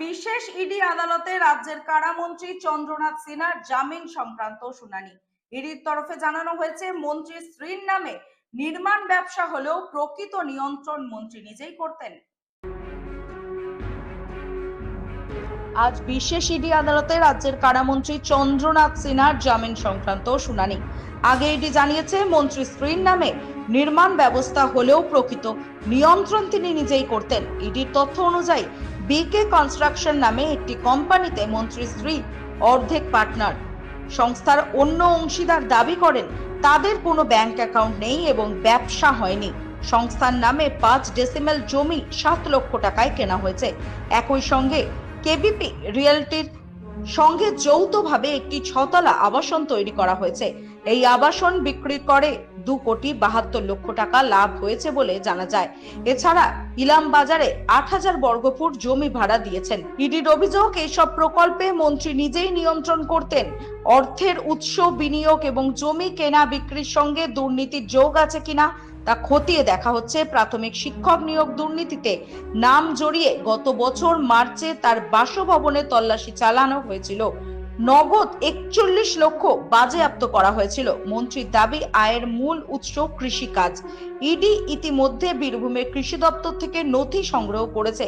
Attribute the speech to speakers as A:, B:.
A: বিশেষ ইডি আদালতে রাজ্যের কারামন্ত্রী চন্দ্রনাথ সিনহার জামিন সংক্রান্ত শুনানি। ইডির তরফে জানানো হয়েছে, মন্ত্রী স্ত্রীর নামে নির্মাণ ব্যবসা হলেও প্রকৃত নিয়ন্ত্রণ মন্ত্রী নিজেই করতেন। আজ বিশেষ ইডি আদালতে রাজ্যের কারামন্ত্রী চন্দ্রনাথ সিনহার জামিন সংক্রান্ত শুনানি। আগে ইডি জানিয়েছে, মন্ত্রী স্ত্রীর নামে নির্মাণ ব্যবস্থা হলেও প্রকৃত নিয়ন্ত্রণ তিনি নিজেই করতেন। ইডির তথ্য অনুযায়ী বিকে কনস্ট্রাকশন নামে একটি কোম্পানিতে মন্ত্রী স্ত্রী অর্ধেক পার্টনার সংস্থার অন্য অংশীদার দাবি করেন, তাদের কোনো ব্যাংক অ্যাকাউন্ট নেই এবং ব্যবসা হয়নি। সংস্থার নামে পাঁচ ডেসিমেল জমি সাত লক্ষ টাকায় কেনা হয়েছে। একই সঙ্গে কেবিপি রিয়েলটির সঙ্গে যৌথভাবে একটি ছতলা আবাসন তৈরি করা হয়েছে। এই আবাসন বিক্রি করে দু কোটি বাহাত্তর লক্ষ টাকা লাভ হয়েছে বলে জানা যায়। এছাড়া ইলাম বাজারে আট হাজার বর্গফুট জমি ভাড়া দিয়েছেন। ইডির অভিযোগ এইসব প্রকল্পে মন্ত্রী নিজেই নিয়ন্ত্রণ করতেন। অর্থের উৎস বিনিয়োগ এবং জমি কেনা বিক্রির সঙ্গে দুর্নীতির যোগ আছে কিনা তা খতিয়ে দেখা হচ্ছে। প্রাথমিক শিক্ষক নিয়োগ দুর্নীতিতে নাম জড়িয়ে গত বছর মার্চে তার বাসভবনে তল্লাশি চালানো হয়েছিল। নগদ একচল্লিশ লক্ষ বাজেয়াপ্ত করা হয়েছিল। মন্ত্রীর দাবি, আয়ের মূল উৎস কৃষিকাজ। ইডি ইতিমধ্যে বীরভূমের কৃষি দপ্তর থেকে নথি সংগ্রহ করেছে।